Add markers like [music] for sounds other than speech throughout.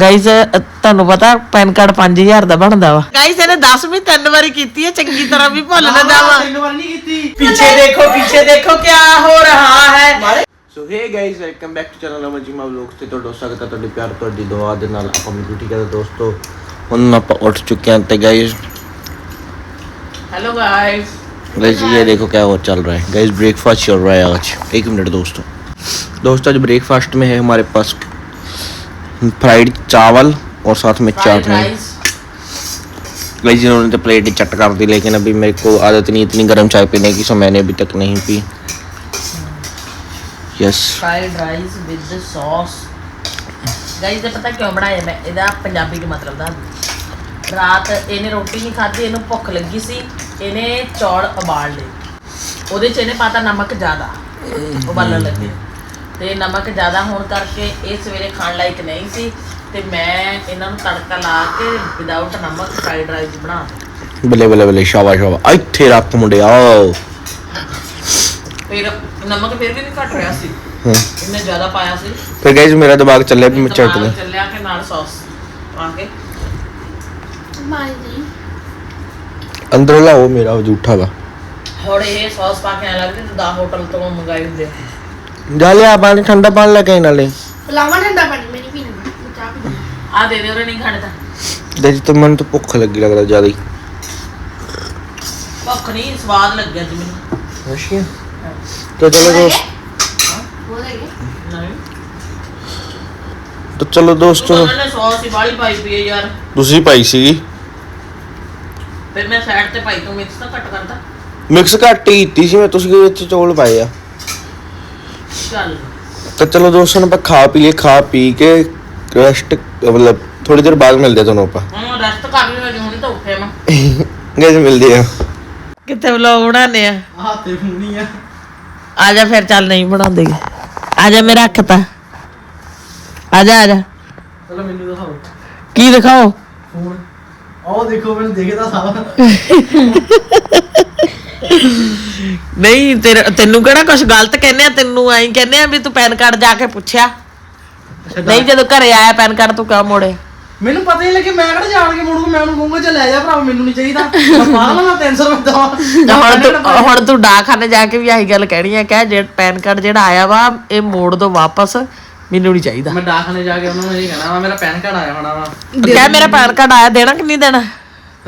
Guys ਤੁਹਾਨੂੰ ਪਤਾ PAN card 5000 ਦਾ ਬਣਦਾ ਵਾ ਗਾਈਜ਼ ਇਹਨੇ 10 ਵੀ ਤਿੰਨ ਵਾਰੀ ਕੀਤੀ ਹੈ ਚੰਗੀ ਤਰ੍ਹਾਂ ਵੀ ਭੁੱਲ ਨਾ ਜਾਵਾਂ ਤਿੰਨ ਵਾਰ ਨਹੀਂ ਕੀਤੀ पीछे देखो पीछे देखो क्या हो रहा है so hey guys welcome back to channel ਅਮਰਜੀਮਾ vlogs ਤੇ ਤੁਹਾਡਾ ਸਵਾਗਤ ਹੈ ਤੁਹਾਡੀ ਪਿਆਰ ਤੁਹਾਡੀ ਦੁਆ ਦੇ ਨਾਲ ਆਪਾਂ ਵੀ ਠੀਕ ਹੈ ਦੋਸਤੋ ਹੁਣ ਆਪਾਂ ਉੱਠ ਚੁੱਕੇ ਹਾਂ ਤੇ ਗਾਇਸ हेलो गाइस गाइस ये देखो क्या और चल रहा है गाइस ब्रेकफास्ट चल रहा है आज एक मिनट दोस्तों दोस्तों आज ब्रेकफास्ट में है हमारे पास फ्राइड चावल और साथ में चाट में गाइस इन्होंने तो प्लेट ही चट कर दी लेकिन अभी मेरे को आदत नहीं इतनी गर्म चाय पीने की सो मैंने अभी तक नहीं P yes fried rice with sauce guys ਇਹ ਪਤਾ ਕਿਉਂ ਬਣਾਇਆ ਮੈਂ ਇਹਦਾ ਪੰਜਾਬੀ ਚ ਮਤਲਬ ਦੱਸ ਰਾਤ ਇਹਨੇ ਰੋਟੀ ਨਹੀਂ ਖਾਧੀ ਇਹਨੂੰ ਭੁੱਖ ਲੱਗੀ ਸੀ ਇਹਨੇ ਚੌਲ ਉਬਾਲ ਲਏ ਉਹਦੇ ਚ ਇਹਨੇ ਪਾਤਾ ਨਮਕ ਜ਼ਿਆਦਾ ਉਬਾਲਣ ਲੱਗੇ ਤੇ ਨਮਕ ਜ਼ਿਆਦਾ ਹੋਣ ਕਰਕੇ ਇਹ ਸਵੇਰੇ ਖਾਣ ਲਾਇਕ ਨਹੀਂ ਸੀ। ਤੇ ਮੈਂ ਇਹਨਾਂ ਨੂੰ ਤੜਕਾ ਲਾ ਕੇ ਵਿਦਆਊਟ ਨਮਕ ਫਰਾਈਡ ਰਾਈਸ ਬਣਾ ਬੱਲੇ ਬੱਲੇ ਬੱਲੇ ਸ਼ਾਬਾਸ਼ ਸ਼ਾਬਾਸ਼। ਇੱਥੇ ਰੱਖ ਮੁੰਡਿਆ ਫਿਰ ਨਮਕ ਫਿਰ ਵੀ ਨਹੀਂ ਘਟ ਰਿਹਾ ਸੀ। ਹੂੰ। ਇਹਨੇ ਜ਼ਿਆਦਾ ਪਾਇਆ ਸੀ। ਫਿਰ ਗਾਇਸ ਮੇਰਾ ਦਿਮਾਗ ਚੱਲਿਆ ਵੀ ਮੈਂ ਚੱਟ ਦਿਮਾਗ ਲੈ ਚੱਲਿਆ ਕੇ ਨਾਲ ਸੌਸ ਪਾ ਕੇ। ਅੰਦਰ ਲਾਓ ਮੇਰਾ ਜੂਠਾ ਵਾ। ਹੁਣ ਇਹ ਸੌਸ ਪਾ ਕੇ ਆ ਲੱਗਦੀ ਤੇ ਦਾ ਹੋਟਲ ਤੋਂ ਮੰਗਾਈ ਹੁੰਦੇ ਜਾ ਲਿਆ ਪਾਣੀ ਠੰਡਾ ਪਾਣੀ ਲੈ ਕੇ ਆਈ ਨਾਲੇ। ਲਾਵਾ ਠੰਡਾ ਪਾਣੀ ਮੈਂ ਨਹੀਂ ਪੀਣਾ। ਮੈਂ ਚਾਹ ਪੀਣੀ। ਆ ਦੇ ਦੇ ਉਹਨੇ ਨਹੀਂ ਖਾਣੇ ਤਾਂ। ਦੇ ਤਾਂ ਮੈਨੂੰ ਤਾਂ ਭੁੱਖ ਲੱਗੀ ਲੱਗਦਾ ਜ਼ਿਆਦਾ ਹੀ। ਭੁੱਖ ਨਹੀਂ ਸਵਾਦ ਲੱਗਿਆ ਜੀ ਮੈਨੂੰ। ਅੱਛਾ। ਤਾਂ ਚਲੋ ਦੋਸਤ। ਉਹ ਨਹੀਂ। ਤਾਂ ਚਲੋ ਦੋਸਤੋ। ਉਹਨਾਂ ਨੇ ਸੌਸ ਹੀ ਬਾਲੀ ਪਾਈ ਪਈ ਹੈ ਯਾਰ। ਤੁਸੀਂ ਪਾਈ ਸੀਗੀ। ਫਿਰ ਮੈਂ ਸਾਈਡ ਤੇ ਪਾਈ ਤੂੰ ਮਿਕਸ ਤਾਂ ਘੱਟ ਕਰਦਾ। ਮਿਕਸ ਘੱਟ ਹੀ ਕੀਤੀ ਸੀ ਮੈਂ ਤੁਸੀਂ ਵਿੱਚ ਚੌਲ ਪਾਏ ਆ? ਚੱਲ ਤਾਂ ਚਲੋ ਦੋਸਤੋ ਆਪਾਂ ਖਾ ਪੀ ਲਈਏ ਖਾ ਪੀ ਕੇ ਰੈਸਟ ਮਤਲਬ ਥੋੜੀ ਦੇਰ ਬਾਅਦ ਮਿਲਦੇ ਆ ਤੁਹਾਨੂੰ ਆਪਾਂ। ਹੁਣ ਰੈਸਟ ਕਰ ਲਈ ਮੈਂ ਹੁਣ ਤਾਂ ਉੱਠਿਆ ਮੈਂ। ਗਾਇਸ ਮਿਲਦੇ ਆ। ਕਿੱਥੇ ਵਲੌਗ ਬਣਾਣੇ ਆ? ਹੱਥੇ ਫੋਨੀ ਆ। ਆ ਜਾ ਫਿਰ ਚੱਲ ਨਹੀਂ ਬਣਾਉਂਦੇ। ਆ ਜਾ ਮੇਰਾ ਰੱਖ ਤਾ। ਆ ਜਾ ਆ ਜਾ। ਚਲੋ ਮੈਨੂੰ ਦਿਖਾਓ। ਕੀ ਦਿਖਾਓ? ਫੋਨ ਆਓ ਦੇਖੋ ਮੈਨੂੰ ਦੇਖਦਾ ਸਾਰਾ। [laughs] ਨਹੀਂ ਤੇਰੇ ਤੈਨੂੰ ਕਿਹੜਾ ਕੁਝ ਗਲਤ ਕਹਿੰਦੇ ਆ? ਤੈਨੂੰ ਐਂ ਕਹਿੰਦੇ ਆ ਵੀ ਤੂੰ ਪੈਨ ਕਾਰਡ ਜਾ ਕੇ ਪੁੱਛਿਆ। ਨਹੀਂ ਜਦੋਂ ਘਰੇ ਆਇਆ ਪੈਨ ਕਾਰਡ ਤੂੰ ਕਿਉਂ ਮੋੜੇ? ਮੈਨੂੰ ਪਤਾ ਹੀ ਲੱਗੇ ਮੈਂ ਕਿਹੜਾ ਜਾਣ ਕੇ ਮੁੜੂਗਾ ਮੈਂ ਉਹਨੂੰ ਕਹੂੰਗਾ ਚੱਲ ਲੈ ਜਾ ਭਰਾ ਮੈਨੂੰ ਨਹੀਂ ਚਾਹੀਦਾ। ਮੈਂ ਪਾਗਲ ਹਾਂ 300 ਰੁਪਏ ਦਵਾ ਹੁਣ ਤੂੰ ਹੁਣ ਤੂੰ ਡਾਕਖਾਨੇ ਜਾ ਕੇ ਵੀ ਆਹੀ ਗੱਲ ਕਹਿਣੀ ਆ ਕਿ ਜਿਹੜਾ ਪੈਨ ਕਾਰਡ ਜਿਹੜਾ ਆਇਆ ਵਾ ਇਹ ਮੋੜ ਦੋ ਵਾਪਸ ਮੈਨੂੰ ਨਹੀਂ ਚਾਹੀਦਾ। ਮੈਂ ਡਾਕਖਾਨੇ ਜਾ ਕੇ ਉਹਨਾਂ ਨੂੰ ਇਹ ਕਹਿਣਾ ਵਾ ਮੇਰਾ ਪੈਨ ਕਾਰਡ ਆਇਆ ਹੋਣਾ ਵਾ। ਕਹਿ ਮੇਰਾ ਪੈਨ ਕਾਰਡ ਆਇਆ ਦੇਣਾ ਕਿ ਨਹੀਂ ਦੇਣਾ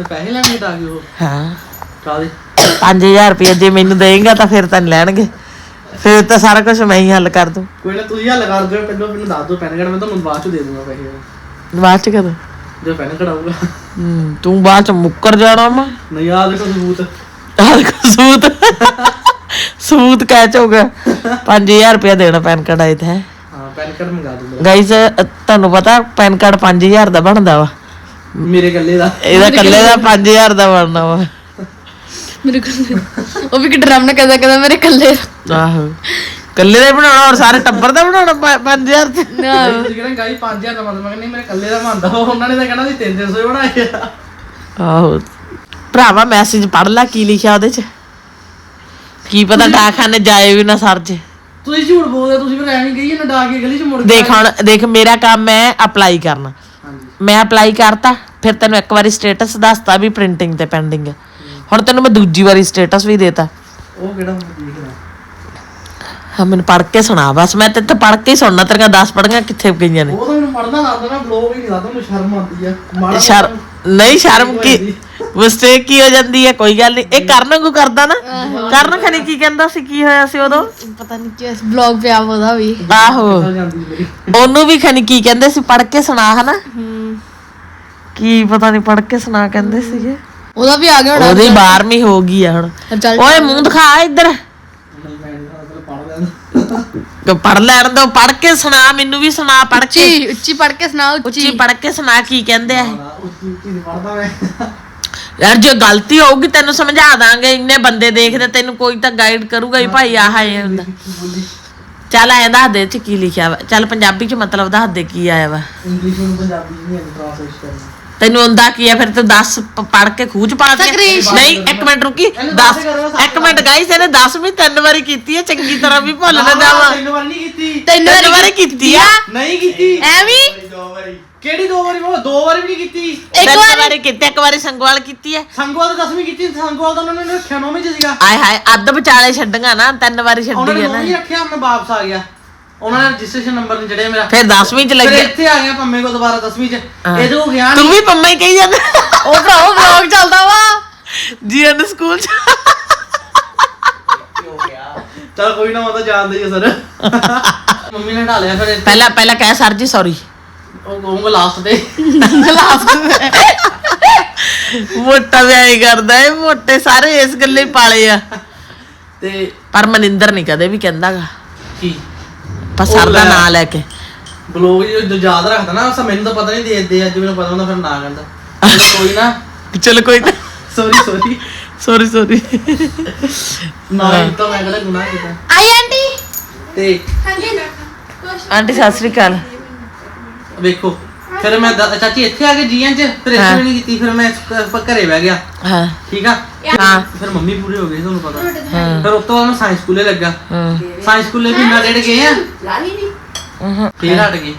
ਪੈਸੇ ਲੈਣੇ ਤਾਂ ਕਿ ਉਹ ਹਾਂ। ਕਾਦੇ 5000 ਰੁਪਏ ਜੇ ਮੈਨੂੰ ਦੇਂਗਾ ਤਾਂ ਫਿਰ ਤਾਂ ਲੈਣਗੇ। ਫਿਰ ਤਾਂ ਸਾਰਾ ਕੁਝ ਮੈਂ ਹੀ ਹੱਲ ਕਰ ਦੂੰ। ਕੋਈ ਨਾ ਤੁਸੀਂ ਹੱਲ ਕਰ ਦਿਓ ਪਹਿਲਾਂ ਮੈਨੂੰ ਦੱਸ ਦਿਓ ਪੈਨ ਕਾਰਡ ਮੈਂ ਤੁਹਾਨੂੰ ਬਾਅਦ ਚ ਦੇ ਦੂੰਗਾ ਪੈਸੇ। ਬਾਅਦ ਚ ਕਦੋਂ? ਜਦੋਂ ਪੈਨ ਕਾਰਡ ਆਊਗਾ। ਹੂੰ, ਤੂੰ ਬਾਅਦ ਚ ਮੁੱਕਰ ਜਾਣਾ ਵਾ। ਨਹੀਂ ਆ ਦੇਖੋ ਸਬੂਤ। ਆਹ ਦੇਖੋ ਸੂਤ ਸੂਤ ਕੈਚ ਹੋ ਗਿਆ। 5000 ਰੁਪਏ ਦੇਣਾ ਪੈਨ ਕਾਰਡ ਆਏ ਤਾਂ ਹਾਂ। ਪੈਨ ਕਾਰਡ ਮੰਗਾ ਦੂੰਗਾ। ਗਾਈਸ ਤੁਹਾਨੂੰ ਪਤਾ ਪੈਨ ਕਾਰਡ 5000 ਦਾ ਬਣਦਾ ਵਾ। ਮੇਰੇ ਗੱਲੇ ਦਾ। ਇਹਦਾ ਇਕੱਲੇ ਦਾ 5000 ਦਾ ਬਣਨਾ ਵਾ। ਮੇਰੇ ਕੋਲ ਉਹ ਵੀ ਕਿ ਡਰਮ ਨਾ ਕਹਦਾ ਕਹਦਾ ਮੇਰੇ ਕੱਲੇ ਆਹੋ। ਇਕੱਲੇ ਦਾ ਹੀ ਬਣਾਉਣਾ ਔਰ ਸਾਰੇ ਟੱਬਰ ਦਾ ਬਣਾਉਣਾ 5000 ਤੇ। ਤੁਸੀਂ ਕਹਿੰਦੇ ਗਾਈ 5000 ਦਾ ਮੰਨਦਾ ਮੈਂ ਕਹਿੰਦਾ ਨਹੀਂ ਮੇਰੇ ਕੱਲੇ ਦਾ ਮੰਨਦਾ ਉਹਨਾਂ ਨੇ ਤਾਂ ਕਹਿਣਾ ਸੀ 300 ਬਣਾਏ ਆ। ਆਹੋ। ਭਰਾਵਾ ਮੈਸੇਜ ਪੜ ਲੈ ਕੀ ਲਿਖਿਆ ਉਹਦੇ ਚ। ਕੀ ਪਤਾ ਡਾਕਖਾਨੇ ਜਾਏ ਵੀ ਨਾ ਸਰ ਜੇ। ਤੁਸੀਂ ਝੂਠ ਬੋਲਦੇ ਤੁਸੀਂ ਫਿਰ ਐਵੇਂ ਗਈ ਨਾ ਡਾਕ ਕੇ ਗਲੀ ਚ ਮੁੜ ਕੇ ਦੇਖ ਹੁਣ ਦੇਖ ਮੇਰਾ ਕੰਮ ਹੈ ਅਪਲਾਈ ਕਰਨਾ। ਮੈਂ ਅਪਲਾਈ ਕਰਤਾ ਫਿਰ ਤੈਨੂੰ ਇੱਕ ਵਾਰੀ ਸਟੇਟਸ ਦੱਸਤਾ ਵੀ ਪ੍ਰਿੰਟਿੰਗ ਤੇ ਪੈਂਡਿੰਗ ਹੈ ਹੁਣ ਤੈਨੂੰ ਮੈਂ ਦੂਜੀ ਵਾਰੀ ਸਟੇਟਸ ਵੀ ਦੇਤਾ। ਉਹ ਕਿਹੜਾ ਲਿਖਦਾ ਹਾਂ ਮੈਨੂੰ ਪੜ ਕੇ ਸੁਣਾ ਬਸ ਮੈਂ ਤੇ ਪੜ ਕੇ ਹੀ ਸੁਣਨਾ ਤੇਰੀਆਂ 10 ਪੜੀਆਂ ਕਿੱਥੇ ਗਈਆਂ ਨੇ। ਉਹ ਤਾਂ ਮੈਨੂੰ ਪੜਨਾ ਆਉਂਦਾ ਨਾ ਬਲੌਗ ਹੀ ਨਹੀਂ ਲੱਗਦਾ ਮੈਨੂੰ ਸ਼ਰਮ ਆਉਂਦੀ ਆ। ਮਾੜਾ ਸ਼ਰਮ ਨਹੀਂ ਸ਼ਰਮ ਕੀ ਮਿਸਟੇਕ ਕੀ ਹੋ ਜਾਂਦੀ ਹੈ ਕੋਈ ਗੱਲ ਨਹੀਂ ਇਹ ਕਰਨ ਨੂੰ ਕਰਦਾ ਨਾ। ਕਰਨ ਖਣੀ ਕੀ ਕਹਿੰਦਾ ਸੀ ਕੀ ਹੋਇਆ ਸੀ ਉਦੋਂ? ਪਤਾ ਨਹੀਂ ਕਿ ਇਸ ਬਲੌਗ ਪਿਆ ਉਹਦਾ ਵੀ। ਆਹੋ। ਨਿਕਲ ਜਾਂਦੀ ਮੇਰੀ? ਉਹਨੂੰ ਵੀ ਖਣੀ ਕੀ ਕਹਿੰਦੇ ਸੀ ਪੜ ਕੇ ਸੁਣਾ ਹਨਾ? ਕੀ ਪਤਾ ਨਹੀਂ ਪੜ ਕੇ ਸੁਣਾ ਕਹਿੰਦੇ ਸੀਗੇ। ਉਹਦਾ ਵੀ ਆ ਗਿਆ ਹੋਣਾ ਉਹਦੀ 12ਵੀਂ ਹੋ ਗਈ ਆ ਹੁਣ। ਚੱਲ ਓਏ ਮੂੰਹ ਦਿਖਾ ਇੱਧਰ। ਨਹੀਂ ਪੜ ਲੈਣ ਦੋ ਪੜ ਕੇ ਸੁਣਾ ਮੈਨੂੰ ਵੀ ਸੁਣਾ ਪੜ ਕੇ। ਉੱਚੀ ਉੱਚੀ ਪੜ ਕੇ ਸੁਣਾ ਉੱਚੀ। ਉੱਚੀ ਪੜ ਕੇ ਸੁਣਾ ਕੀ ਕਹਿੰਦੇ ਆ ਯਾਰ ਜੇ ਗਲਤੀ ਹੋਊਗੀ ਤੈਨੂੰ ਸਮਝਾ ਦਾਂਗੇ। ਇੰਨੇ ਬੰਦੇ ਦੇਖਦੇ ਤੈਨੂੰ ਕੋਈ ਤਾਂ ਗਾਈਡ ਕਰੂਗਾ ਹੀ ਭਾਈ ਆਹ ਇਹ ਹੁੰਦਾ। ਚੱਲ ਐਂ ਦੱਸ ਦੇ ਚ ਕੀ ਲਿਖਿਆ ਵਾ? ਚੱਲ ਪੰਜਾਬੀ ਚ ਮਤਲਬ ਦੱਸ ਦੇ ਕੀ ਆਇਆ ਵਾ? ਇੰਗਲਿਸ਼ ਨੂੰ ਪੰਜਾਬੀ ਚ ਨਹੀਂ ਟ੍ਰਾਂਸਲੇਟ ਕਰਨੀ। ਤੈਨੂੰ ਆਉਂਦਾ ਕੀ ਆ? ਫਿਰ ਤੂੰ 10 ਪੜ ਕੇ ਖੂਚ ਪਾ ਦੇ। ਨਹੀਂ ਇੱਕ ਮਿੰਟ ਰੁਕੀ। ਇਹਨੂੰ 10 ਦੱਸ। ਕਰੋ, ਸੱਚ ਇੱਕ ਮਿੰਟ ਗਾਈਸ ਇਹਨੇ 10 ਵੀ ਤਿੰਨ ਵਾਰੀ ਕੀਤੀ ਹੈ ਚੰਗੀ ਤਰ੍ਹਾਂ ਵੀ ਭੁੱਲ ਨਾ ਜਾਵਾਂ। ਤਿੰਨ ਵਾਰ ਨਹੀਂ ਕੀਤੀ। ਤਿੰਨ ਤਿੰਨ ਵਾਰੀ ਕੀਤੀ ਆ? ਨਹੀਂ ਕੀਤੀ। ਐਵੇਂ? ਕਿਹੜੀ ਦੋ ਵਾਰੀ? ਮੈਂ ਦੋ ਵਾਰੀ ਵੀ ਨਹੀਂ ਕੀਤੀ। ਇੱਕ ਤਿੰਨ ਵਾਰੀ ਵਾਰੀ ਕੀਤੀ ਇੱਕ ਵਾਰੀ ਸੰਗਵਾਲ ਕੀਤੀ ਹੈ ਸੰਗਵਾਲ ਤਾਂ 10ਵੀਂ ਕੀਤੀ ਸੰਗਵਾਲ ਤਾਂ ਉਹਨਾਂ ਨੇ ਰੱਖਿਆ ਨੌਵੀਂ ਚ ਸੀਗਾ। ਆਏ ਹਾਏ ਅੱਧ ਵਿਚਾਲੇ ਛੱਡੀਆਂ ਨਾ ਤਿੰਨ ਵਾਰੀ ਉਹਨਾਂ ਛੱਡੀ ਨੇ ਹੈ ਨਾ। ਨੌਵੀਂ ਰੱਖਿਆ ਮੈਂ ਵਾਪਸ ਆ ਗਿਆ। ਉਹਨਾਂ ਨੇ ਰਜਿਸਟ੍ਰੇਸ਼ਨ ਨੰਬਰ ਨਹੀਂ ਚੜਿਆ ਮੇਰਾ ਫਿਰ 10ਵੀਂ ਚ ਫਿਰ ਇੱਥੇ ਆ ਗਿਆ ਪੰਮੇ ਕੋ ਦੁਬਾਰਾ 10ਵੀਂ ਚ। ਹਾਂ। ਇਹ ਜੋ ਗਿਆ ਤੂੰ ਨਹੀਂ ਵੀ ਪੰਮਾ ਹੀ ਕਹੀ ਜਾਂਦਾ। ਉਹ ਭਰਾਓ ਵਲੌਗ ਚੱਲਦਾ ਵਾ। ਜੀਐਨ ਸਕੂਲ ਚ। ਚਲ ਕੋਈ ਨਾ ਮੈਂ ਤਾਂ ਜਾਣਦਾ ਹੀ ਆ ਸਰ। ਮੰਮੀ ਨੇ ਢਾਲਿਆ ਫਿਰ ਇੱਥੇ। ਪਹਿਲਾਂ ਪਹਿਲਾਂ ਕਹਿ ਸਰ ਜੀ ਸੌਰੀ ਉਹ ਕਹੂੰਗਾ ਲਾਸਟ ਤੇ। ਮੋਟਾ ਵੀ ਐਂ ਕਰਦਾ ਏ ਮੋਟੇ ਸਾਰੇ ਇਸ ਗੱਲੇ ਹੀ ਪਾਲੇ ਆ। ਤੇ ਪਰ ਮਨਿੰਦਰ ਨਹੀਂ ਕਦੇ ਵੀ ਕਹਿੰਦਾਗਾ ਕੀ? ਪਰ ਸਰ ਦਾ ਲੈ। ਨਾਂ ਲੈ ਕੇ। ਬਲੌਗ ਜੋ ਯਾਦ ਰੱਖਦਾ ਨਾ ਅਸਾਂ ਮੈਨੂੰ ਤਾਂ ਪਤਾ ਨਹੀਂ ਦੇ ਦੇ ਅੱਜ ਮੈਨੂੰ ਪਤਾ ਹੁੰਦਾ ਫਿਰ ਨਾ ਕਹਿੰਦਾ। ਚਲੋ ਕੋਈ ਨਾ। ਚਲ ਕੋਈ ਨਾ। ਸੌਰੀ ਸੌਰੀ ਸੌਰੀ ਸੌਰੀ ਨਾ ਇਹ ਤਾਂ ਮੈਂ ਕਿਹੜਾ ਗੁਨਾਹ ਕੀਤਾ। ਆਈ ਆਂਟੀ। ਤੇ ਆਂਟੀ ਸਤਿ ਸ੍ਰੀ ਅਕਾਲ। ਵੇਖੋ। ਫਿਰ ਮੈਂ ਦ- ਚਾਚੀ ਇੱਥੇ ਆ ਕੇ ਜੀਐਨ ਚ ਫਿਰ ਹਾਂ। ਇੱਥੇ ਵੀ ਨਹੀਂ ਕੀਤੀ ਫਿਰ ਮੈਂ ਪ- ਘਰੇ ਬਹਿ ਗਿਆ। ਹਾਂ। ਠੀਕ ਆ? ਹਾਂ। ਫਿਰ ਮੰਮੀ ਪੂਰੇ ਹੋ ਗਏ ਤੁਹਾਨੂੰ ਪਤਾ। ਹਾਂ। ਫਿਰ ਉਸ ਤੋਂ ਬਾਅਦ ਮੈਂ ਸਾਇੰਸ ਸਕੂਲੇ ਲੱਗਾ। ਹਾਂ। ਸਾਇੰਸ ਸਕੂਲੇ ਵੀ ਮੈਂ ਡੇਢ ਗਏ ਆ। ਹਾਂ। ਫੇਰ ਹਟ ਗਏ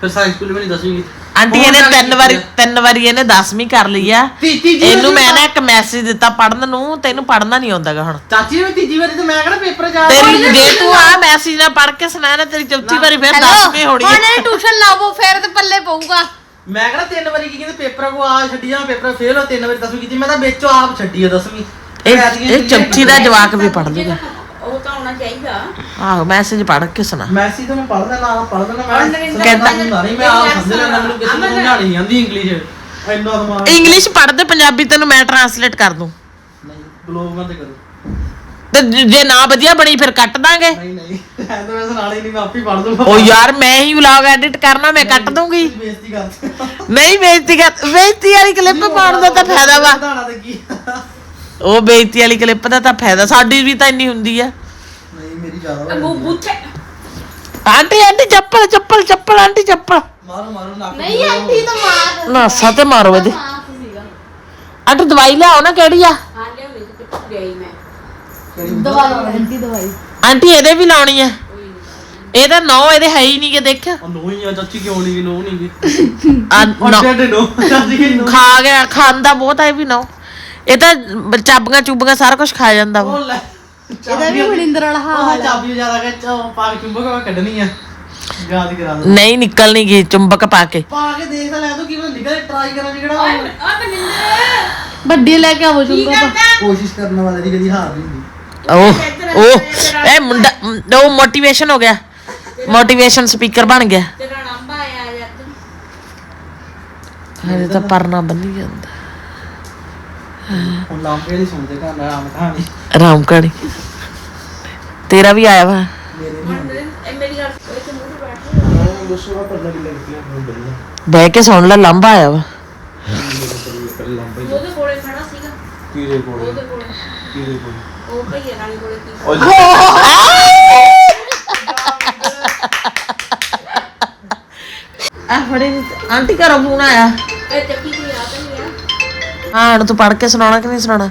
ਫਿਰ ਸਾਇੰਸ ਸਕੂਲੇ ਵੀ ਨਹੀਂ ਦਸਵੀਂ ਕੀਤੀ ਆਂਟੀ ਇਹਨੇ ਤਿੰਨ ਵਾਰੀ। ਤਿੰਨ ਵਾਰੀ ਇਹਨੇ 10ਵੀਂ ਕਰ ਲਈ ਆ। ਇਹਨੂੰ ਮੈਂ ਨਾ ਇੱਕ ਮੈਸੇਜ ਦਿੱਤਾ ਪੜਨ ਨੂੰ ਤੈਨੂੰ ਪੜਨਾ ਨਹੀਂ ਆਉਂਦਾਗਾ ਹੁਣ। ਚਾਚੀ ਨੇ ਤੀਜੀ ਵਾਰੀ ਤੇ ਮੈਂ ਕਿਹੜਾ ਪੇਪਰ ਜਾ ਤੇਰੀ ਜੇ ਤੂੰ ਆ ਮੈਸੇਜ ਨਾ ਪੜ ਕੇ ਸੁਣਾ ਨਾ ਤੇਰੀ ਚੌਥੀ ਵਾਰੀ ਫਿਰ 10ਵੀਂ ਹੋਣੀ ਹੁਣ ਹੈ ਇਹ ਟਿਊਸ਼ਨ ਲਾਵੋ ਫੇਰ ਤੇ ਪੱਲੇ ਪਊਗਾ। ਮੈਂ ਕਿਹੜਾ ਤਿੰਨ ਵਾਰੀ ਕੀ ਕਹਿੰਦੇ ਪੇਪਰ ਕੋ ਆ ਛੱਡੀ ਜਾ ਪੇਪਰ ਫੇਲ ਹੋ ਤਿੰਨ ਵਾਰੀ ਦਸਵੀਂ ਕੀਤੀ। ਮੈਂ ਤਾਂ ਵਿੱਚੋਂ ਆਪ ਛੱਡੀ ਆ ਦਸਵੀਂ। ਇਹ ਇਹ ਚੌਥੀ ਦਾ ਜਵਾਕ ਵੀ ਪੜ ਲੂਗਾ। ਉਹ ਤਾਂ ਹੋਣਾ ਚਾਹੀਦਾ। ਆਹੋ ਮੈਸੇਜ ਪੜ ਕੇ ਸੁਣਾ। ਮੈਸੀ ਤਾਂ ਮੈਂ ਪੜ੍ਹ ਲੈਣਾ ਪੜ੍ਹ ਲੈਣਾ ਮੈਂ ਕਹਿੰਦਾ- ਕਹਿੰਦਾ ਹੁੰਦਾ ਨਹੀਂ ਮੈਂ ਆਪ ਸਮਝ ਲੈਣਾ ਮੈਨੂੰ ਕਿਸੇ ਨੂੰ ਸਮਝਾਣੀ ਨਹੀਂ ਆਉਂਦੀ ਇੰਗਲਿਸ਼ ਇੰਨਾ ਦਿਮਾਗ। ਇੰਗਲਿਸ਼ ਪੜਦੇ ਪੰਜਾਬੀ ਤੈਨੂੰ ਮੈਂ ਟਰਾਂਸਲੇਟ ਕਰ ਦੂੰ। ਨਹੀਂ ਬਲੌਗ ਬੰਦ ਕਰੋ। ਤੇ ਜੇ- ਜੇ ਨਾ ਵਧੀਆ ਬਣੀ ਫਿਰ ਕੱਟ ਦਾਂਗੇ। ਨਹੀਂ ਨਹੀਂ ਐ ਤਾਂ ਮੈਂ ਸੁਣਾ ਹੀ ਨਹੀਂ ਮੈਂ ਆਪੇ ਪੜ੍ਹ ਦੂੰਗਾ ਉਹ ਯਾਰ ਮੈਂ ਹੀ ਵਲੌਗ ਐਡਿਟ ਕਰਨਾ ਮੈਂ ਕੱਟ ਦੂੰਗੀ ਬੇਇੱਜ਼ਤੀ ਕਰਦੇ ਨਹੀਂ ਬੇਇੱਜ਼ਤੀ ਕਰ ਬੇਇੱਜ਼ਤੀ ਵਾਲੀ ਕਲਿੱਪ ਪਾਉਣ ਦਾ ਤਾਂ ਫਾਇਦਾ ਵਾ। ਵਧਾਣਾ ਤੇ ਕੀ ਉਹ ਬੇਇੱਜ਼ਤੀ ਵਾਲੀ ਕਲਿੱਪ ਦਾ ਤਾਂ ਫਾਇਦਾ ਸਾਡੀ ਵੀ ਤਾਂ ਇੰਨੀ ਹੁੰਦੀ ਆ। ਨਹੀਂ ਮੇਰੀ ਜ਼ਿਆਦਾ ਬੂ ਬੁੱਥੇ। ਆਂਟੀ ਆਂਟੀ ਚੱਪਲ ਚੱਪਲ ਚੱਪਲ ਆਂਟੀ ਚੱਪਲ। ਮਾਰੋ ਮਾਰੋ ਨੱਕ ਨਹੀਂ ਆਂਟੀ ਤਾਂ ਮਾਰ। ਨਾਸਾ ਤੇ ਮਾਰੋ ਇਹਦੇ। ਸੀਗਾ। ਆਂਟੀ ਦਵਾਈ ਲਿਆਓ ਨਾ ਕਿਹੜੀ ਆ? ਹਾਂ ਲਿਆ ਮੇਰੇ ਤੇ ਪੁੱਛ ਲਈ ਮੈਂ। ਦਵਾਈ ਆਂਟੀ ਦਵਾਈ। ਆਂਟੀ ਇਹਦੇ ਵੀ ਲਾਉਣੀ ਆ। ਇਹਦਾ ਨੌ। ਇਹਦੇ ਹੈ ਹੀ ਨਹੀਂ ਕਿ ਦੇਖ। ਉਹ ਨੋ ਹੀ ਆ ਚਾਚੀ ਕਿਉਂ ਨਹੀਂ ਨੋ ਨਹੀਂ ਗੀ? ਆ ਨੌ ਡੈਡ ਨੋ ਚਾਚੀ ਕੀ ਨੋ ਖਾ ਗਿਆ ਖਾਂਦਾ ਬਹੁਤ ਆ ਇਹ ਵੀ ਨੌ ਇਹ ਤਾਂ ਬ- ਚਾਬੀਆਂ ਚੁੱਬੀਆਂ ਸਾਰਾ ਕੁਝ ਖਾ ਜਾਂਦਾ ਵਾ। ਉਹ ਲੈ ਇਹਦਾ ਵੀ ਮਨਿੰਦਰ ਵਾਲਾ ਹਾਲ ਆ। ਚਾਬੀ ਜ਼ਿਆਦਾ ਕਿ ਚੋ ਪਾ ਕੇ ਚੁੰਬਕ ਮੈਂ ਕੱਢਣੀ ਆ। ਯਾਦ ਕਰਾ ਦੋ। ਨਹੀਂ ਨਿਕਲਣੀ ਗਈ ਚੁੰਬਕ ਪਾ ਕੇ। ਪਾ ਕੇ ਦੇਖ ਤਾਂ ਲੈ ਤੂੰ ਕਿਵੇਂ ਨਿਕਲ ਟਰਾਈ ਕਰਾਂ ਜਿਹੜਾ ਓਏ ਮਨਿੰਦਰ। ਵੱਡੀ ਲੈ ਕੇ ਆਵੋ ਕੀ ਚੁੰਗਾ ਕਰਦਾ? ਕੋਸ਼ਿਸ਼ ਕਰਨ ਵਾਲੇ ਦੀ ਕਦੀ ਹਾਰ ਨਹੀਂ ਹੁੰਦੀ। ਉਹ ਉਹ ਇਹ ਮੁੰਡਾ ਉਹ ਮੋਟੀਵੇਸ਼ਨ ਹੋ ਗਿਆ। ਮੋਟੀਵੇਸ਼ਨ ਸਪੀਕਰ ਬਣ ਗਿਆ। ਤੇਰਾ ਨੰਬਰ ਆਇਆ ਯਾਰ ਤੂੰ ਹਰੇ ਤਾਂ ਪਰਨਾ ਬੰਨੀ ਜਾਂਦਾ। ਹੁਣ ਲਾਂਬੇ ਦੀ ਸੁਣਦੇ ਘਰ ਨਾਲ ਆਮ ਕਹਾਣੀ। ਆਰਾਮ ਕਰੀ ਤੇਰਾ ਵੀ ਆਇਆ ਵਾ। ਮੇਰੇ ਹੁਣ ਇਹ ਮੇਰੀ ਗੱਲ ਓਏ ਤੂੰ ਮੂੰਹ ਤੇ ਬੈਠ ਨਹੀਂ ਦੱਸੋ ਆ ਪਰਦਾ ਕਿੱਲੇ ਕਿੱਲੇ ਨੂੰ ਬੜੀ ਬਹਿ ਕੇ ਸੁਣ ਲੈ ਲੰਬਾ ਆਇਆ ਵਾ। ਉਹਦੇ ਕੋਲੇ ਖੜਾ ਸੀਗਾ। ਕੀਰੇ ਕੋਲ? ਉਹਦੇ ਕੋਲੇ। ਕੀਰੇ ਕੋਲ? ਉਹ ਭਈਆ ਰਾਣੀ ਕੋਲੇ ਕੀ ਆ ਫੜੇ ਆਂਟੀ ਘਰੋਂ ਫੋਨ ਆਇਆ। ਇਹ ਚੱਕੀ ਆ ਨਹੀਂ ਆ ਹਾਂ ਹੁਣ ਤੂੰ ਪੜ ਕੇ ਸੁਣਾਉਣਾ ਕਿ ਨਹੀਂ ਸੁਣਾਉਣਾ?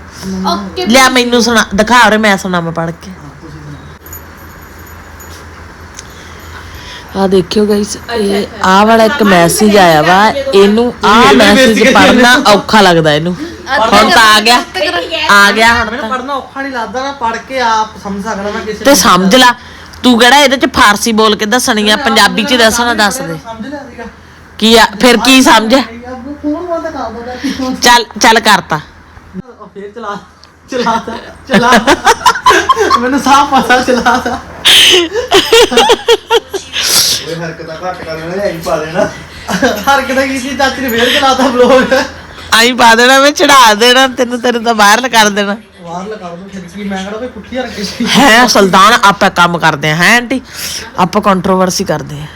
ਓਕੇ ਲਿਆ ਮੈਨੂੰ ਸੁਣਾ ਦਿਖਾ ਉਰੇ ਮੈਂ ਸੁਣਾਵਾਂ ਪੜ ਕੇ। ਆ ਦੇਖਿਓ ਗਾਇਸ ਇਹ ਆ ਵਾਲਾ ਇੱਕ ਮੈਸੇਜ ਆਇਆ ਵਾ ਇਹਨੂੰ ਆ ਮੈਸੇਜ ਪੜਨਾ ਔਖਾ ਲੱਗਦਾ ਇਹਨੂੰ। ਹੁਣ ਤਾਂ ਆ ਗਿਆ। ਆ ਗਿਆ ਹੁਣ ਮੈਨੂੰ ਤਾਂ। ਪੜਨਾ ਔਖਾ ਨਹੀਂ ਲੱਗਦਾ ਨਾ ਪੜ ਕੇ ਆਪ ਸਮਝ ਸਕਦਾ ਮੈਂ ਕਿਸੇ ਤੇ ਸਮਝ ਲਾ ਤੂੰ ਕਿਹੜਾ ਇਹਦੇ ਚ ਫਾਰਸੀ ਬੋਲ ਕੇ ਦੱਸਣੀ ਆ ਪੰਜਾਬੀ ਚ ਦੱਸਣਾ ਦੱਸ ਦੇ। ਸਮਝ ਲਿਆ ਸੀਗਾ ਕੀ ਆ ਫਿਰ ਕੀ ਸਮਝ ਅੱਬੂ ਫੋਨ ਬੰਦ ਕਰ ਦੋ ਬੈਠੀ ਚੱਲ ਚੱਲ ਕਰਤਾ। ਉਹ ਫੇਰ ਚਲਾ ਚਲਾਤਾ ਚਲਾ ਮੈਨੂੰ ਸਾਫ਼ ਪਤਾ ਚਲਾਤਾ ਇਹ ਹਰਕਤਾਂ ਘੱਟ ਕਰ ਲੈਣਾ ਐਂ ਪਾ ਦੇਣਾ। ਹਰਕਤਾਂ ਕੀਤੀ ਚਾਚੀ ਨੇ ਫੇਰ ਚਲਾਤਾ ਬਲੌਗ ਆਈ ਪਾ ਦੇਣਾ ਮੈਂ ਚੜਾ ਦੇਣਾ ਤੈਨੂੰ ਤੈਨੂੰ ਤਾਂ ਬਾਹਰ ਕਰ ਦੇਣਾ। ਬਾਹਰ ਲਗਾ ਦੋ ਫਿਰ ਕੀ ਮੈਂ ਕਿਹੜਾ ਕੋਈ ਪੁੱਠੀ ਹਰਕਤ ਸੀ ਹੈ ਸੁਲਤਾਨ ਆਪਾਂ ਕੰਮ ਕਰਦੇ ਹਾਂ ਹੈ ਆਂਟੀ? ਆਪਾਂ ਕੰਟਰੋਵਰਸੀ ਕਰਦੇ ਹਾਂ।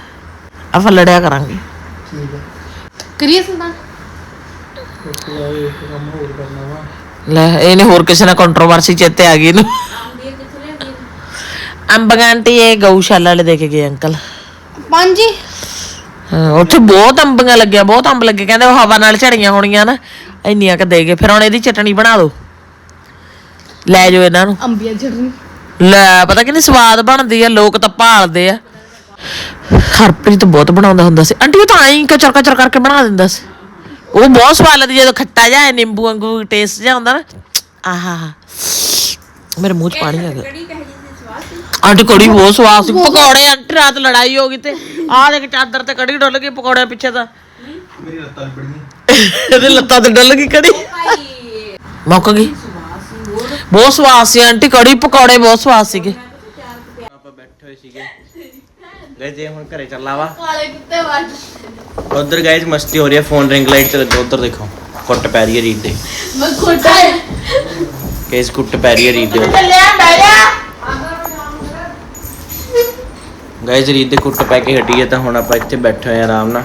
ਆਪਾਂ ਲੜਿਆ ਕਰਾਂਗੇ। ਠੀਕ ਹੈ। ਕਰੀਏ ਸੁਣਾ ਇੱਕ ਕੰਮ ਹੋਰ ਕਰਨਾ ਵਾ ਲੈ ਇਹਨੇ ਹੋਰ ਕਿਸੇ ਨਾਲ ਕੰਟਰੋਵਰਸੀ ਚੇਤੇ ਆ ਗਈ ਲਿਆਂਦੀ ਅੰਬਗਾ ਆਂਟੀ ਇਹ ਗਊਸ਼ਾਲਾ ਵਾਲੇ ਦੇ ਕੇ ਗਏ ਅੰਕਲ। ਪੰਜ ਹੀ ਹਾਂ ਉੱਥੇ ਬਹੁਤ ਅੰਬੀਆਂ ਲੱਗਿਆ ਬਹੁਤ ਅੰਬ ਲੱਗੇ ਕਹਿੰਦੇ ਉਹ ਹਵਾ ਨਾਲ ਝੜੀਆਂ ਹੋਣੀਆਂ ਨਾ ਇੰਨੀਆਂ ਕ ਦੇ ਗਏ। ਫਿਰ ਹੁਣ ਇਹਦੀ ਚਟਣੀ ਬਣਾ ਦਿਓ ਲੈ ਜਾਓ ਇਹਨਾਂ ਨੂੰ। ਅੰਬੀਆਂ ਚਟਨੀ ਲੈ ਪਤਾ ਕਿੰਨੀ ਸਵਾਦ ਬਣਦੀ ਆ ਲੋਕ ਤਾਂ ਭਾਲਦੇ ਆ। ਹਰਪ੍ਰੀਤ ਬਹੁਤ ਬਣਾਉਂਦਾ ਹੁੰਦਾ ਸੀ। ਆਂਟੀ ਉਹ ਤਾਂ ਐਂ ਕਚਰ ਕਚਰ ਕਰਕੇ ਬਣਾ ਦਿੰਦਾ ਸੀ। ਉਹ ਬਹੁਤ ਸਵਾਦ ਲੱਗਦੀ ਜਦੋਂ ਖੱਟਾ ਜਿਹਾ ਨਿੰਬੂ ਵਾਂਗੂ ਟੇਸਟ ਜਿਹਾ ਹੁੰਦਾ ਨਾ। ਆਹਾ ਮੇਰੇ ਮੂੰਹ 'ਚ ਪਾਣੀ ਆ ਗਿਆ। ਕੜੀ ਕਹੇ ਜੀ ਸਵਾਦ ਸੀ? ਆਂਟੀ ਕੜੀ ਬਹੁਤ ਸਵਾਦ ਸੀ। ਪਕੌੜੇ ਆਂਟੀ ਰਾਤ ਲੜਾਈ ਹੋ ਗਈ ਤੇ। ਆਹ ਦੇਖ ਚਾਦਰ ਤੇ ਕੜੀ ਡੁੱਲ ਗਈ ਪਕੌੜੇ ਪਿੱਛੇ ਤਾਂ। ਮੇਰੀ ਲੱਤਾਂ ਬੜੀਆਂ। ਇਹਦੇ ਲੱਤਾਂ ਤੇ ਡੁੱਲ ਗਈ ਕੜੀ। ਭਾਈ ਮੁੱਕ ਗਈ। ਬਹੁਤ ਸਵਾਦ ਸੀ ਆਂਟੀ ਕੜੀ ਪਕੌੜੇ ਬਹੁਤ ਸਵਾਦ ਸੀਗੇ। ਆਪਾਂ ਬੈਠੇ ਹੋਏ ਸੀਗੇ। ਗਾਇਸ ਇਹ ਹੁਣ ਘਰੇ ਚੱਲਾ ਵਾ। ਕਾਲੇ ਕੁੱਤੇ ਵੱਜ ਉਧਰ ਗਾਇਸ ਮਸਤੀ ਹੋ ਰਹੀ ਹੈ ਫੋਨ ਰਿੰਗ ਲਾਈਟ ਤੇ ਲੱਗਾ ਉਧਰ ਦੇਖੋ ਕੁੱਟ ਪੈ ਰਹੀ ਹੈ ਰੀਤ ਦੇ। ਮੈਂ ਹੈ ਕੇਸ ਕੁੱਟ ਪੈ ਰਹੀ ਹੈ ਰੀਤ ਦੇ ਜਾ। ਗਾਇਸ ਰੀਤ ਦੇ ਕੁੱਟ ਪੈ ਕੇ ਹਟੀ ਹੈ ਤਾਂ ਹੁਣ ਆਪਾਂ ਇੱਥੇ ਬੈਠੇ ਹੋਏ ਆ ਆਰਾਮ ਨਾਲ।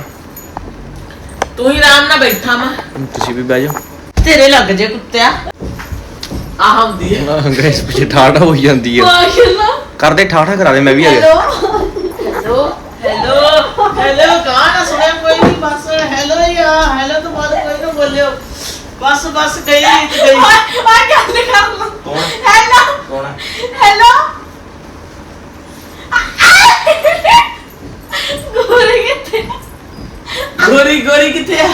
ਤੂੰ ਹੀ ਆਰਾਮ ਨਾਲ ਬੈਠਾ ਮੈਂ ਤੁਸੀਂ ਵੀ ਬਹਿ ਜਾਓ। ਤੇਰੇ ਲੱਗ ਜੇ ਕੁੱਤਿਆ। ਆਹ ਹੁੰਦੀ ਹੈ। ਗਾਇਸ ਪਿੱਛੇ ਠਾਠਾ ਹੋਈ ਜਾਂਦੀ ਹੈ ਮਾਸ਼ਾਅੱਲਾ ਕਰਦੇ ਠਾਠਾ ਕਰਾ ਦੇ ਮੈਂ ਵੀ ਆ ਗਿਆ। ਹੈਲੋ ਹੈਲੋ ਹੈਲੋ ਗਾਣਾ ਸੁਣਿਆ ਕੋਈ ਨਹੀਂ ਬਸ ਹੈਲੋ ਯਾ ਹੈਲੋ ਤੋਂ ਬਾਅਦ ਕੋਈ ਨਾ ਬੋਲਿਓ। ਬਸ ਬਸ ਗਈ ਰੀਤ ਗਈ ਆ ਗੱਲ ਕਰ ਲਓ। ਕੌਣ? ਹੈਲੋ ਕੌਣ ਹੈ? ਹੈਲੋ। ਗੋਰੇ ਕਿੱਥੇ ਗੋਰੀ ਗੋਰੀ ਕਿੱਥੇ ਆ?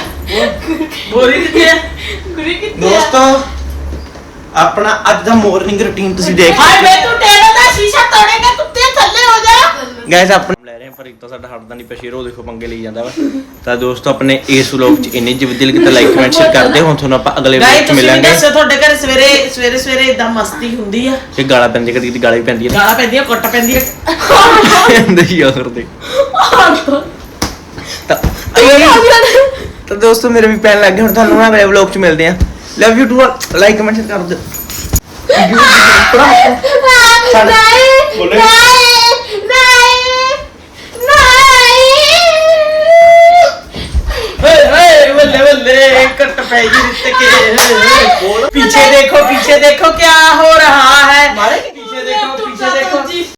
ਗੋਰੀ ਕਿੱਥੇ ਆ? ਗੋਰੀ ਕਿੱਥੇ ਦੋਸਤੋ ਆਪਣਾ ਅੱਜ ਦਾ ਮਾਰਨਿੰਗ ਰੁਟੀਨ ਤੁਸੀਂ ਦੇਖ ਹਾਏ ਬੇ ਤੂੰ ਟੇਬਲ ਦਾ ਸ਼ੀਸ਼ਾ ਤੋੜੇਗਾ ਕੁੱਤੇ ਥੱਲੇ ਹੋ ਜਾ। ਗਾਇਸ ਆਪਣੇ ਪਰ ਇੱਕ ਤਾਂ ਸਾਡਾ ਹਟਦਾ ਨਹੀਂ ਪਿਆ ਸ਼ੇਰੋ ਦੇਖੋ ਪੰਗੇ ਲਈ ਜਾਂਦਾ ਵਾ। ਤਾਂ ਦੋਸਤੋ ਆਪਣੇ ਇਸ ਵਲੌਗ ਚ ਇੰਨੇ ਜਿਵੇਂ ਦਿਲ ਕੀਤਾ ਲਾਈਕ ਕਮੈਂਟ ਸ਼ੇਅਰ ਕਰਦੇ ਹੋ ਹੁਣ ਤੁਹਾਨੂੰ ਆਪਾਂ ਅਗਲੇ ਵਲੌਗ ਚ ਤੁਸੀਂ ਵੀ ਮਿਲਾਂਗੇ। ਦੱਸੋ ਤੁਹਾਡੇ ਘਰੇ ਸਵੇਰੇ ਸਵੇਰੇ ਸਵੇਰੇ ਇਦਾਂ ਮਸਤੀ ਹੁੰਦੀ ਆ? ਤੇ ਗਾਲਾਂ ਪੈਂਦੀਆਂ ਕਦੀ ਕਦੀ ਗਾਲਾਂ ਵੀ ਪੈਂਦੀਆਂ। ਗਾਲਾਂ ਪੈਂਦੀਆਂ ਕੁੱਟ ਪੈਂਦੀ ਆ ਨੇ ਆਖਰ ਦੇ ਤਾਂ। ਤਾਂ ਦੋਸਤੋ ਮੇਰੇ ਵੀ ਪੈਣ ਲੱਗ ਗਏ ਹੁਣ ਤੁਹਾਨੂੰ ਅਗਲੇ ਵਲੌਗ ਚ ਮਿਲਦੇ ਆ। Love you too like comment share ਕਰ ਦਿਓ। [laughs] ਬੋਲੇ। ਨਹੀਂ कट पैगी रिश्ते के पीछे देखो पीछे देखो क्या हो रहा है पीछे देखो पीछे देखो